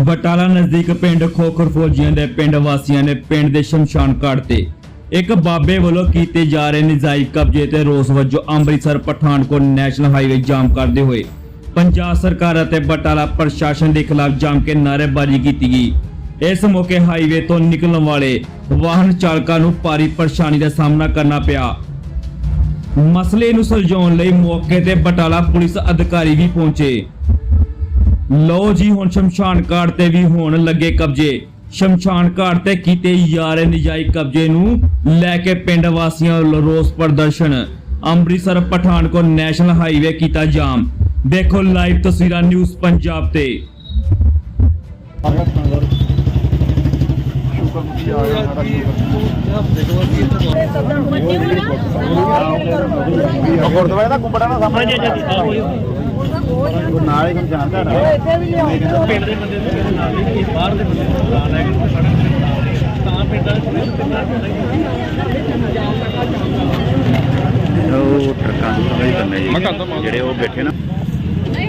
ਬਟਾਲਾ ਨਜ਼ਦੀਕ ਪਿੰਡ ਖੋਖਰ ਫੌਜੀਆਂ ਦੇ ਪਿੰਡ ਵਾਸੀਆਂ ਨੇ ਪਿੰਡ ਦੇ ਸ਼ਮਸ਼ਾਨ ਘਾਟ ਤੇ ਇੱਕ ਬਾਬੇ ਵੱਲੋਂ ਕੀਤੇ ਜਾ ਰਹੇ ਨਜਾਇਜ਼ ਕਬਜ਼ੇ ਤੇ ਰੋਸ ਵਜੋਂ Amritsar, Pathankot national highway jam ਕਰਦੇ ਹੋਏ ਪੰਜਾਬ ਸਰਕਾਰ ਅਤੇ ਬਟਾਲਾ ਪ੍ਰਸ਼ਾਸਨ ਦੇ ਖਿਲਾਫ ਜਾਮ ਕੇ ਨਾਅਰੇਬਾਜ਼ੀ ਕੀਤੀ ਗਈ। ਇਸ ਮੌਕੇ ਹਾਈਵੇ ਤੋਂ ਨਿਕਲਣ ਵਾਲੇ ਵਾਹਨ ਚਾਲਕਾਂ ਨੂੰ ਭਾਰੀ ਪਰੇਸ਼ਾਨੀ ਦਾ ਸਾਹਮਣਾ ਕਰਨਾ ਪਿਆ। ਮਸਲੇ ਨੂੰ ਸੁਲਝਾਉਣ ਲਈ ਮੌਕੇ ਤੇ ਬਟਾਲਾ ਪੁਲਿਸ ਅਧਿਕਾਰੀ ਵੀ ਪਹੁੰਚੇ। ਲੋ ਜੀ, ਹੁਣ ਸ਼ਮਸ਼ਾਨ ਘਾਟ ਤੇ ਵੀ ਹੋਣ ਲੱਗੇ ਕਬਜ਼ੇ। ਸ਼ਮਸ਼ਾਨ ਘਾਟ ਤੇ ਕੀਤੇ ਜਾ ਰਹੇ ਨਜਾਇਜ਼ ਕਬਜ਼ੇ ਨੂੰ ਲੈ ਕੇ ਪਿੰਡ ਵਾਸੀਆਂ ਵੱਲੋਂ ਰੋਸ ਪ੍ਰਦਰਸ਼ਨ। ਅੰਮ੍ਰਿਤਸਰ, ਪਠਾਨਕੋਟ ਨੈਸ਼ਨਲ ਹਾਈਵੇ ਕੀਤਾ ਜਾਮ। ਦੇਖੋ ਲਾਈਵ ਤਸਵੀਰਾਂ ਨਿਊਜ਼ ਪੰਜਾਬ ਤੇ। ਗੁਰਦੁਆਰੇ ਦਾ ਕੁੰਬੜਾ ਨਾ ਸਾਹਮਣੇ ਨਾਲ ਹੀ ਜਾਣਦਾ ਨਾ ਪਿੰਡ ਦੇ ਬੰਦੇ ਦੇ ਨਾਲ ਨਹੀਂ ਬਾਹਰ ਦੇ ਬੰਦੇ ਨੂੰ ਬੁਲਾ ਲੈ ਕੇ ਸੜਕ ਤੇ ਬੁਲਾ ਰਹੇ ਤਾਂ ਪਿੰਡ ਵਾਲੇ ਥੋੜੇ ਪਿੰਡਾਂ ਉਹ ਟਰੱਕਾਂ ਨੂੰ ਸਮਝ ਕਰਨੇ ਜੀ। ਜਿਹੜੇ ਉਹ ਬੈਠੇ ਨਾ। ਨਹੀਂ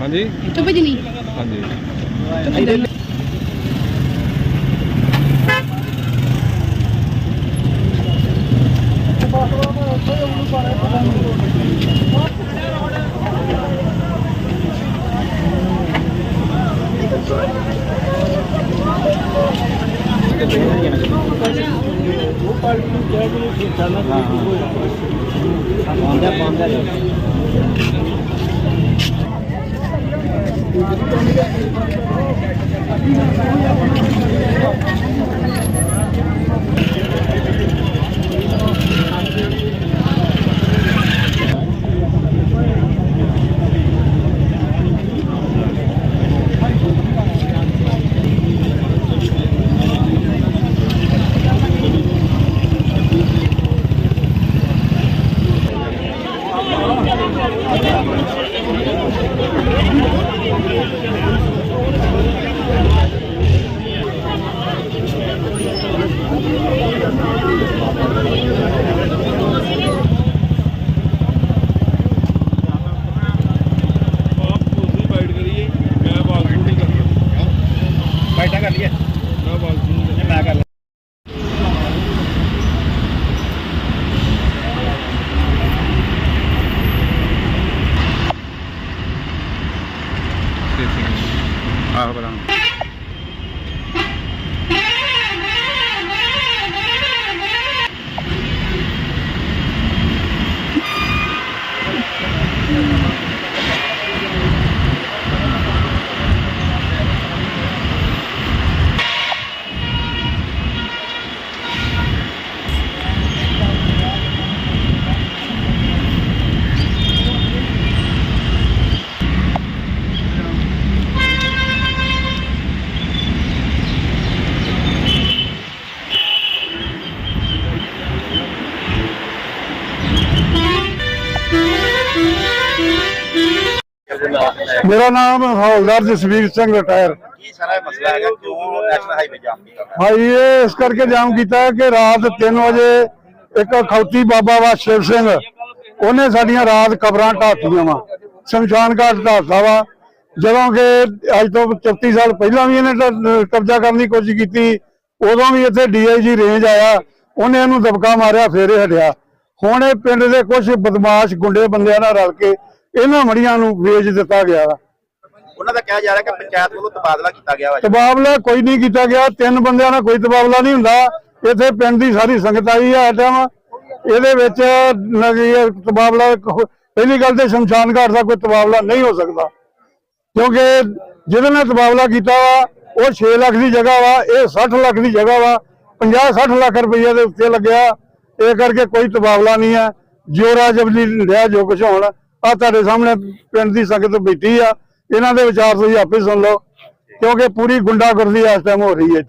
ਹਾਂਜੀ। ਇੱਥੋਂ ਭੇਜਣੀ ਹਾਂਜੀ। ਪਾਉਂਦਾ ਪਾਉਂਦਾ ਆਪ ਤੁਸੀਂ ਬਾਈਟ ਕਰੀਏ ਮੈਂ ਬਾਲ ਨਹੀਂ ਕਰਦਾ ਬੈਠਾ ਕਰ ਲਈਏ ਮੈਂ ਬਾਲ ਨਹੀਂ ਮੈਂ ਕਰ ਆਹ ਬਰਾਂ ਮੇਰਾ ਨਾਮ ਹੌਲਦਾਰ ਜਸਵੀਰ ਸਿੰਘ ਰਿਟਾਇਰ ਕੀ ਸਾਰਾ ਮਸਲਾ ਹੈਗਾ? ਕਿਉਂ ਨੈਸ਼ਨਲ ਹਾਈਵੇ ਜਾਮ ਕੀਤਾ? ਭਾਈ ਇਹ ਇਸ ਕਰਕੇ ਜਾਮ ਕੀਤਾ ਕਿ ਰਾਤ 3 ਵਜੇ ਇੱਕ ਖੌਤੀ ਬਾਬਾ ਵਾ ਸ਼ਿਵ ਸਿੰਘ ਉਹਨੇ ਸਾਡੀਆਂ ਰਾਤ ਕਬਰਾਂ ਢਾਤੀਆਂ ਵਾ। ਸ਼ਮਸ਼ਾਨ ਘਾਟ ਢਾਤਾ ਵਾ। ਜਦੋਂ ਕਿ ਅੱਜ ਤੋਂ 34 ਸਾਲ ਪਹਿਲਾਂ ਵੀ ਇਹਨੇ ਕਬਜ਼ਾ ਕਰਨ ਦੀ ਕੋਸ਼ਿਸ਼ ਕੀਤੀ। ਉਦੋਂ ਵੀ ਇੱਥੇ ਡੀਆਈਜੀ ਰੇਂਜ ਆਇਆ। ਉਹਨੇ ਇਹਨੂੰ ਦਬਕਾ ਮਾਰਿਆ ਫੇਰ ਹਟਿਆ। ਹੁਣ ਇਹ ਪਿੰਡ ਦੇ ਕੁਝ ਬਦਮਾਸ਼ ਗੁੰਡੇ ਬੰਦਿਆਂ ਨਾਲ ਰਲ ਕੇ ਇਹਨਾਂ ਮੜੀਆਂ ਨੂੰ ਵੇਚ ਦਿੱਤਾ ਗਿਆ। ਵਾ ਉਹਨਾਂ ਦਾ ਕਿਹਾ ਜਾ ਰਿਹਾ ਕਿ ਪੰਚਾਇਤ ਵੱਲੋਂ ਤਬਾਦਲਾ ਕੀਤਾ ਗਿਆ ਵਾ ਤਬਾਦਲਾ ਕੋਈ ਨਹੀਂ ਕੀਤਾ ਗਿਆ। ਤਿੰਨ ਬੰਦਿਆਂ ਨਾਲ ਕੋਈ ਤਬਾਦਲਾ ਨਹੀਂ ਹੁੰਦਾ। ਇੱਥੇ ਪਿੰਡ ਦੀ ਸਾਰੀ ਸੰਗਤ ਆਈ ਹੈ ਟਾਈਮ ਇਹਦੇ ਵਿੱਚ ਤਬਾਦਲਾ। ਪਹਿਲੀ ਗੱਲ ਤੇ ਸ਼ਮਸ਼ਾਨ ਘਾਟ ਦਾ ਕੋਈ ਤਬਾਦਲਾ ਨਹੀਂ ਹੋ ਸਕਦਾ। ਕਿਉਂਕਿ ਜਿਹਦੇ ਨਾਲ ਤਬਾਦਲਾ ਕੀਤਾ ਵਾ ਉਹ 6 ਲੱਖ ਦੀ ਜਗ੍ਹਾ ਵਾ ਇਹ 60 ਲੱਖ ਦੀ ਜਗ੍ਹਾ ਵਾ। 50 60 ਲੱਖ ਰੁਪਏ ਦੇ ਉੱਤੇ ਲੱਗਿਆ। ਇਹ ਕਰਕੇ ਕੋਈ ਤਬਾਦਲਾ ਨਹੀਂ ਹੈ ਜੋਰਾ ਜਬਲੀ ਰਿਹਾ ਜੋ ਕੁਛ ਹੋਣ। ਆ ਤੁਹਾਡੇ ਸਾਹਮਣੇ ਪਿੰਡ ਦੀ ਸੰਗਤ ਬੈਠੀ ਆ। ਇਹਨਾਂ ਦੇ ਵਿਚਾਰ ਤੁਸੀਂ ਆਪੇ ਸੁਣ ਲਓ ਕਿਉਂਕਿ ਪੂਰੀ ਗੁੰਡਾਗਰਦੀ ਇਸ ਟਾਈਮ ਹੋ ਰਹੀ ਹੈ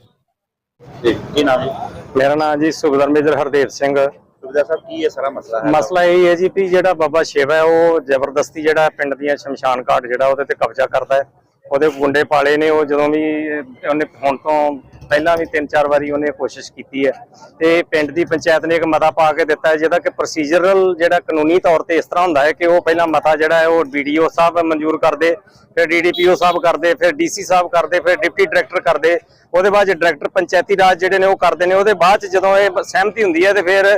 ਜੀ। ਕੀ ਨਾਮ ਜੀ? ਮੇਰਾ ਨਾਮ ਜੀ ਸੁਬਦਰ ਮੇਜਰ ਹਰਦੇਵ ਸਿੰਘ। ਸੁਬਿਦਾ ਸਾਹਿਬ ਕੀ ਇਹ ਸਾਰਾ ਮਸਲਾ ਹੈ? ਮਸਲਾ ਇਹ ਹੈ ਜੀ ਵੀ ਜਿਹੜਾ ਬਾਬਾ ਸ਼ਿਵ ਹੈ ਉਹ ਜ਼ਬਰਦਸਤੀ ਜਿਹੜਾ ਪਿੰਡ ਦੀਆਂ ਸ਼ਮਸ਼ਾਨ ਘਾਟ ਜਿਹੜਾ ਉਹਦੇ ਤੇ ਕਬਜ਼ਾ ਕਰਦਾ ਹੈ। ਉਹਦੇ ਗੁੰਡੇ ਪਾਲੇ ਨੇ ਉਹ ਜਦੋਂ ਵੀ ਉਹਨੇ ਹੁਣ ਤੋਂ ਪਹਿਲਾਂ ਵੀ ਤਿੰਨ ਚਾਰ ਵਾਰੀ ਉਹਨੇ ਕੋਸ਼ਿਸ਼ ਕੀਤੀ ਹੈ ਤੇ ਪਿੰਡ ਦੀ ਪੰਚਾਇਤ ਨੇ ਇੱਕ ਮਤਾ ਪਾ ਕੇ ਦਿੱਤਾ ਹੈ ਜਿਹਦਾ ਕਿ ਪ੍ਰੋਸੀਜਰਲ ਜਿਹੜਾ ਕਾਨੂੰਨੀ ਤੌਰ ਤੇ ਇਸ ਤਰ੍ਹਾਂ ਹੁੰਦਾ ਹੈ ਕਿ ਉਹ ਪਹਿਲਾਂ ਮਤਾ ਜਿਹੜਾ ਹੈ ਉਹ ਵੀਡੀਓ ਸਾਹਿਬ ਮਨਜ਼ੂਰ ਕਰਦੇ, ਫਿਰ ਡੀਡੀਪੀਓ ਸਾਹਿਬ ਕਰਦੇ, ਫਿਰ ਡੀਸੀ ਸਾਹਿਬ ਕਰਦੇ, ਫਿਰ ਡਿਪਟੀ ਡਾਇਰੈਕਟਰ ਕਰਦੇ, ਉਹਦੇ ਬਾਅਦ ਡਾਇਰੈਕਟਰ ਪੰਚਾਇਤੀ ਰਾਜ ਜਿਹੜੇ ਨੇ ਉਹ ਕਰਦੇ ਨੇ, ਉਹਦੇ ਬਾਅਦ ਚ ਜਦੋਂ ਇਹ ਸਹਿਮਤੀ ਹੁੰਦੀ ਹੈ ਤੇ ਫਿਰ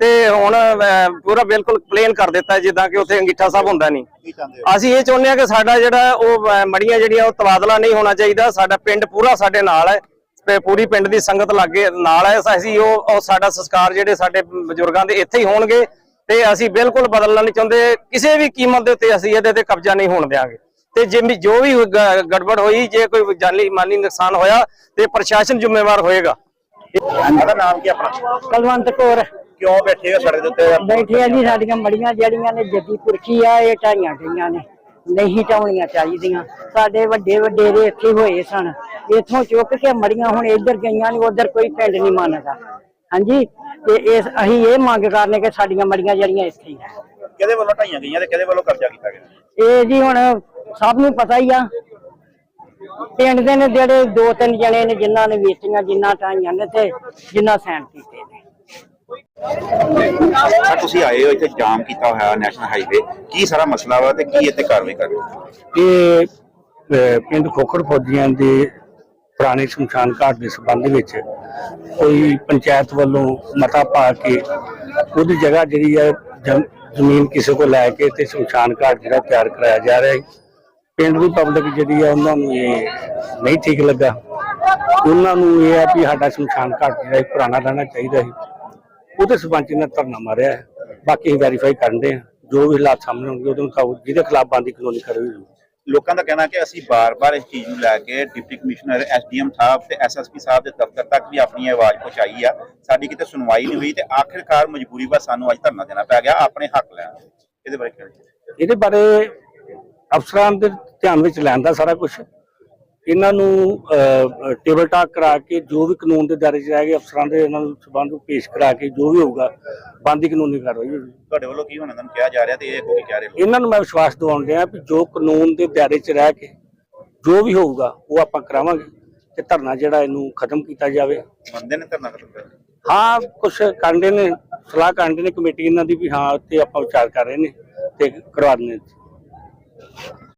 ਤੇ ਹੁਣ ਪੂਰਾ ਬਿਲਕੁਲ ਪਲੇਨ ਕਰ ਦਿੱਤਾ ਜਿੱਦਾਂ ਕਿ ਉੱਥੇ ਅੰਗੀਠਾ ਸਾਹਿਬ ਹੁੰਦਾ ਨਹੀਂ। ਅਸੀਂ ਇਹ ਚਾਹੁੰਦੇ ਹਾਂ ਕਿ ਸਾਡਾ ਜਿਹੜਾ ਉਹ ਮੜੀਆਂ ਜਿਹੜੀਆਂ ਉਹ ਤਬਾਦਲਾ ਨਹੀਂ ਹੋਣਾ ਚਾਹੀਦਾ। ਸਾਡਾ ਪਿੰਡ ਪੂਰਾ ਸਾਡੇ ਨਾਲ ਹੈ। ਤੇ ਪੂਰੀ ਪਿੰਡ ਦੀ ਸੰਗਤ ਲਾਗੇ ਨਾਲ ਹੈ। ਅਸੀਂ ਉਹ ਸਾਡਾ ਸੰਸਕਾਰ ਜਿਹੜੇ ਸਾਡੇ ਬਜ਼ੁਰਗਾਂ ਦੇ ਇੱਥੇ ਹੀ ਹੋਣਗੇ। ਤੇ ਅਸੀਂ ਬਿਲਕੁਲ ਬਦਲਣਾ ਨਹੀਂ ਚਾਹੁੰਦੇ। ਕਿਸੇ ਵੀ ਕੀਮਤ ਦੇ ਉੱਤੇ ਅਸੀਂ ਇਹਦੇ ਤੇ ਕਬਜ਼ਾ ਨਹੀਂ ਹੋਣ ਦੇਵਾਂਗੇ ਤੇ ਜੇ ਵੀ- ਜੋ ਵੀ ਗੜਬੜ ਹੋਈ ਜੇ ਕੋਈ ਜਾਨੀ ਮਾਲੀ ਨੁਕਸਾਨ ਹੋਇਆ ਤੇ ਪ੍ਰਸ਼ਾਸਨ ਜ਼ਿੰਮੇਵਾਰ ਹੋਏਗਾ। ਨਾਮ ਕੀ ਆਪਣਾ? ਕਲਵੰਤ ਕੌਰ। ਕਿਉਂ ਬੈਠੇ ਹੋ ਸੜਕ ਦੇ ਉੱਤੇ? ਬੈਠੇ ਆ ਜੀ ਸਾਡੀਆਂ ਮੜੀਆਂ ਜਿਹੜੀਆਂ ਨੇ ਜੱਦੀ ਪੁਰਖੀ ਆ ਇਹ ਢਾਈਆਂ ਗਈਆਂ ਨੇ। ਨਹੀਂ ਢਾਉਣੀਆਂ ਚਾਹੀਦੀਆਂ। ਸਾਡੇ ਵੱਡੇ ਵਡੇਰੇ ਇੱਥੇ ਹੋਏ ਸਨ। ਇੱਥੋਂ ਚੁੱਕ ਕੇ ਮੜੀਆਂ ਹੁਣ ਇੱਧਰ ਗਈਆਂ ਨੇ ਉਧਰ ਕੋਈ ਪਿੰਡ ਨਹੀਂ ਮੰਨਦਾ। ਹਾਂਜੀ? ਤੇ ਇਸ ਅਸੀਂ ਇਹ ਮੰਗ ਕਰਨੇ ਕਿ ਸਾਡੀਆਂ ਮੜੀਆਂ ਜਿਹੜੀਆਂ ਇੱਥੇ ਹੀ ਆ ਕਿਹਦੇ ਵੱਲੋਂ ਢਾਈਆਂ ਗਈਆਂ ਤੇ ਕਿਹਦੇ ਵੱਲੋਂ ਕਬਜ਼ਾ ਕੀਤਾ ਗਿਆ? ਇਹ ਜੀ ਹੁਣ ਸਭ ਨੂੰ ਪਤਾ ਹੀ ਆ। ਪਿੰਡ ਦੇ ਨੇ ਜਿਹੜੇ ਦੋ ਤਿੰਨ ਜਣੇ ਨੇ ਜਿਨ੍ਹਾਂ ਨੇ ਵੇਚੀਆਂ ਜਿਨ੍ਹਾਂ ਢਾਈਆਂ ਨੇ ਤੇ ਜਿਨ੍ਹਾਂ ਸੈਨ ਕੀਤੇ ਨੇ। ਸਰ, ਤੁਸੀਂ ਆਏ ਹੋ, ਇੱਥੇ ਜਾਮ ਕੀਤਾ ਹੋਇਆ ਨੈਸ਼ਨਲ ਹਾਈਵੇ। ਕੀ ਸਾਰਾ ਮਸਲਾ ਵਾ ਤੇ ਕੀ ਇੱਥੇ ਕਾਰਵਾਈ ਕਰ ਰਹੇ ਇਹ ਪਿੰਡ ਖੋਖਰ ਫੌਜੀਆਂ ਦੇ ਪੁਰਾਣੇ ਸ਼ਮਸ਼ਾਨ ਘਾਟ ਦੇ ਸੰਬੰਧ ਵਿੱਚ ਕੋਈ ਪੰਚਾਇਤ ਵੱਲੋਂ ਮਤਾ ਪਾ ਕੇ ਉਹਦੀ ਜਗ੍ਹਾ ਜਿਹੜੀ ਹੈ ਜ਼ਮੀਨ ਕਿਸੇ ਕੋਲ ਲੈ ਕੇ ਤੇ ਸ਼ਮਸ਼ਾਨ ਘਾਟ ਜਿਹੜਾ ਤਿਆਰ ਕਰਾਇਆ ਜਾ ਰਿਹਾ ਹੈ। ਪਿੰਡ ਦੀ ਪਬਲਿਕ ਜਿਹੜੀ ਹੈ ਉਹਨਾਂ ਨੂੰ ਇਹ ਨਹੀਂ ਠੀਕ ਲੱਗਾ। ਉਹਨਾਂ ਨੂੰ ਇਹ ਆ ਵੀ ਸਾਡਾ ਸ਼ਮਸ਼ਾਨ ਘਾਟ ਜਿਹੜਾ ਪੁਰਾਣਾ ਰਹਿਣਾ ਚਾਹੀਦਾ ਹੈ ਉਹਦੇ ਸਬੰਧ ਨੇ ਧਰਨਾ ਮਾਰਿਆ ਹੈ। ਬਾਕੀ ਵੈਰੀਫਾਈ ਕਰਦੇ ਆ ਜੋ ਵੀ ਹਾਲਾਤ ਸਾਹਮਣੇ ਆਉਣਗੇ ਉਹਦੇ ਮੁਤਾਬਕ ਜਿਹਦੇ ਖਿਲਾਫ ਬੰਦੀ ਕਾਨੂੰਨੀ ਕਾਰਵਾਈ ਹੋਊਗੀ। ਲੋਕਾਂ ਦਾ ਕਹਿਣਾ ਕਿ ਅਸੀਂ ਬਾਰ-ਬਾਰ ਇਸ ਚੀਜ਼ ਨੂੰ ਲੈ ਕੇ ਡਿਪਟੀ ਕਮਿਸ਼ਨਰ ਐਸਡੀਐਮ ਸਾਹਿਬ ਤੇ ਐਸਐਸਪੀ ਸਾਹਿਬ ਦੇ ਦਫ਼ਤਰ ਤੱਕ ਵੀ ਆਪਣੀ ਆਵਾਜ਼ ਪਹੁੰਚਾਈ ਆ। ਸਾਡੀ ਕਿਤੇ ਸੁਣਵਾਈ ਨਹੀਂ ਹੋਈ ਤੇ ਆਖਿਰਕਾਰ ਮਜਬੂਰੀ ਬਸ ਸਾਨੂੰ ਅੱਜ ਧਰਨਾ ਦੇਣਾ ਪੈ ਗਿਆ। ਆਪਣੇ ਹੱਕ ਲੈਣ। ਇਹਦੇ ਬਾਰੇ? ਇਹਦੇ ਬਾਰੇ ਅਫਸਰਾਂ ਦੇ ਧਿਆਨ ਵਿੱਚ ਲੈਣ ਦਾ ਸਾਰਾ ਕੁਝ ਇਹਨਾਂ ਨੂੰ ਟੇਬਲ ਟਾਕ ਕਰਾ ਕੇ ਜੋ ਵੀ ਕਾਨੂੰਨ ਦੇ ਦਾਇਰੇ 'ਚ ਰਹਿ ਗਏ ਅਫਸਰਾਂ ਦੇ ਇਹਨਾਂ ਨੂੰ ਸਬੰਧ ਨੂੰ ਪੇਸ਼ ਕਰਾ ਕੇ ਜੋ ਵੀ ਹੋਊਗਾ ਬੰਦੀ ਕਾਨੂੰਨੀ ਕਾਰਵਾਈ ਹੋਊਗੀ। ਤੁਹਾਡੇ ਵੱਲੋਂ ਕੀ ਹੁਣ ਇਹਨਾਂ ਨੂੰ ਕਿਹਾ ਜਾ ਰਿਹਾ ਤੇ ਇਹ ਕੋਈ ਕਹਿ ਰਹੇ ਇਹਨਾਂ ਨੂੰ ਮੈਂ ਵਿਸ਼ਵਾਸ ਦਿਵਾਉਣ ਡਿਆ ਵੀ ਜੋ ਕਾਨੂੰਨ ਦੇ ਦਾਇਰੇ 'ਚ ਰਹਿ ਕੇ ਜੋ ਵੀ ਹੋਊਗਾ ਉਹ ਆਪਾਂ ਕਰਾਵਾਂਗੇ ਤੇ ਧਰਨਾ ਜਿਹੜਾ ਇਹਨੂੰ ਖਤਮ ਕੀਤਾ ਜਾਵੇ। ਮੰਨਦੇ ਨੇ ਧਰਨਾ ਖਤਮ ਕਰਨ? ਹਾਂ ਕੁਝ ਕਾਂਡੇ ਨੇ ਸਲਾਹ ਕਾਂਡੇ ਨੇ ਕਮੇਟੀ ਇਹਨਾਂ ਦੀ ਵੀ ਹਾਂ ਤੇ ਆਪਾਂ ਵਿਚਾਰ ਕਰ ਰਹੇ ਨੇ ਤੇ ਕਰਵਾ ਦਿੰਦੇ